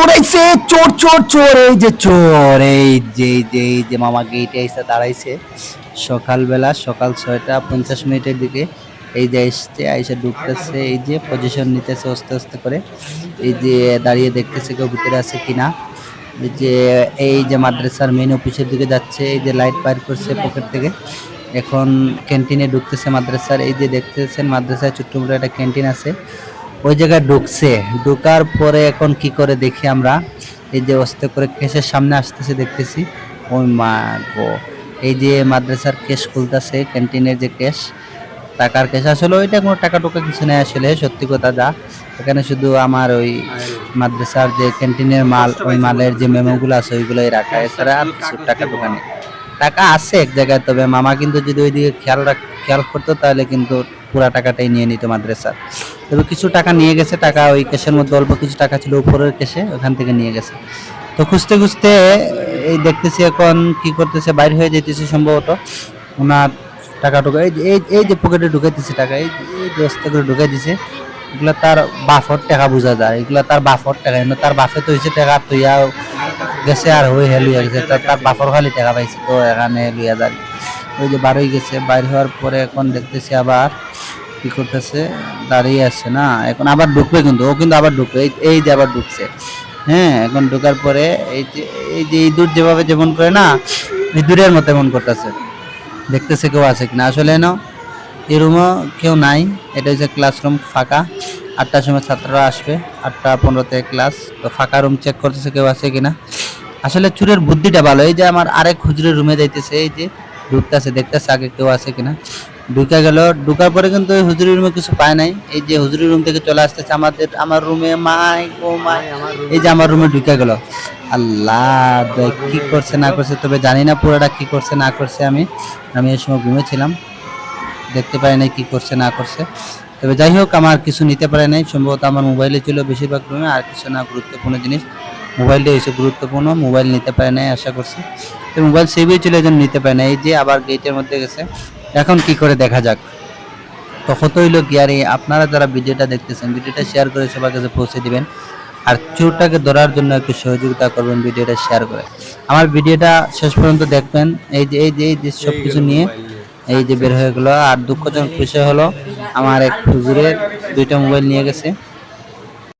চোর আইছে চোর চোর চোর, এই যে চোর, এই যে যে, এই যে মামা গেটে এসে দাঁড়াইছে। সকালবেলা, সকাল ছয়টা পঞ্চাশ মিনিটের দিকে এই যে এসছে আইসা ঢুকতেছে, এই যে পজিশন নিতেছে আস্তে আস্তে করে। এই যে দাঁড়িয়ে দেখতেছে কেউ ভিতরে আছে কিনা। এই যে এই যে মাদ্রাসার মেন অফিসের দিকে যাচ্ছে, এই যে লাইট বাইর করছে পকেট থেকে। এখন ক্যান্টিনে ঢুকতেছে মাদ্রাসার, এই যে দেখতেছেন মাদ্রাসায় ছোট্ট একটা ক্যান্টিন আছে। ওই জায়গায় ঢুকছে। ঢুকার পরে এখন কি করে দেখি আমরা? এই যে অস্তে করে কেসের সামনে আসতেছে দেখতেছি। ওই মা গো। এই যে মাদ্রাসার কেস খুলতেছে, ক্যান্টিনের যে কেস, টাকার কেস। আসলে ওইটা কোনো টাকা টুকা কিছু নেই আসলে, সত্যি কথা যা। এখানে শুধু আমার ওই মাদ্রাসার যে ক্যান্টিনের মাল, ওই মালের যে মেমোগুলো আছে, ওইগুলোই রাখা। এছাড়া আর কিছু টাকা টুকা নেই। টাকা আছে এক জায়গায়, তবে মামা কিন্তু যদি ওইদিকে খেয়াল রাখ, খেয়াল করতো, তাহলে কিন্তু পুরা টাকাটাই নিয়ে নিত মাদ্রাসার। তবে কিছু টাকা নিয়ে গেছে, টাকা ওই কেসের মধ্যে অল্প কিছু টাকা ছিল, উপরের কেসে ওখান থেকে নিয়ে গেছে। তো খুঁজতে খুঁজতে এই দেখতেছি এখন কি করতেছে, বাইরে হয়ে যেতেছে সম্ভবত। ওনার টাকা টুকা এই এই যে পকেটে ঢুকাইতেছে টাকা, এই যে- যে করে ঢুকাই দিছে। এগুলা তার বাফর টাকা বোঝা যায়, এগুলা তার বাফর টাকা কিন্তু তার বাফে তো হয়েছে টাকা তুইয়া গেছে আর হয়ে হে লইয়া গেছে তার বাফর খালি টাকা পাইছে, তো এখানে লইয়া যায়। ওই যে বারোই গেছে, বাইর হওয়ার পরে এখন দেখতেছি আবার কি করতেছে? দাঁড়িয়ে আছে না? এখন আবার ঢুকবে কিন্তু, ও কিন্তু আবার ঢুকবে। এই- যে আবার ঢুকছে। হ্যাঁ এখন ঢোকার পরে এই যে এই যে ইঁদুর যেভাবে যেমন করে না, ইঁদুরের মতো এমন করতেছে। দেখতেছে কেউ আছে কিনা? আসলে না এই রুমও কেউ নাই। এটা হচ্ছে ক্লাসরুম ফাঁকা। আটটার সময় ছাত্ররা আসবে। আটটা পনেরোতে ক্লাস তো ফাঁকা রুম চেক করতেছে কেউ আছে কিনা? আসলে চুরের বুদ্ধিটা ভালো। এই যে আমার আরেক হুজুরের রুমে যাইতেছে, এই যে ঢুকতেছে, দেখতেছে আগে কেউ আছে কিনা? ঢুকে গেল। ঢুকার পরে কিন্তু ওই হুজুরের রুমে কিছু পায় নাই। এই যে হুজুরি রুম থেকে চলে আসতেছে আমাদের, আমার রুমে, মাই ও মাই। এই যে আমার রুমে ঢুকে গেল। আল্লাহ কি করছে, না করছে, তবে জানি না পুরোটা কি করছে, না করছে আমি। আমি এই সময় ঘুমেছিলাম দেখতে পাই নাই কি করছে, না করছে। তবে যাই হোক, আমার কিছু নিতে পারে নাই। সম্ভবত আমার মোবাইলে ছিল বেশিরভাগ রুমে, আর কিছু না গুরুত্বপূর্ণ জিনিস। মোবাইলটা হয়েছে গুরুত্বপূর্ণ, মোবাইল নিতে পারে নাই, আশা করছি। তো মোবাইল সেভই ছিল জন্য নিতে পারে না এই যে আবার গেটের মধ্যে গেছে। এখন কি করে দেখা যাক? তো কি এই আপনারা যারা ভিডিওটা দেখতেছেন, ভিডিওটা শেয়ার করে সবার কাছে পৌঁছে দিবেন। আর চোরটাকে ধরার জন্য একটু সহযোগিতা করবেন ভিডিওটা শেয়ার করে। আমার ভিডিওটা শেষ পর্যন্ত দেখবেন। এই যে এই যে এই যে সব কিছু নিয়ে এই যে বের হয়ে গেলো। আর দুঃখজনক বিষয় হলো, আমার এক হুজুরের দুইটা মোবাইল নিয়ে গেছে।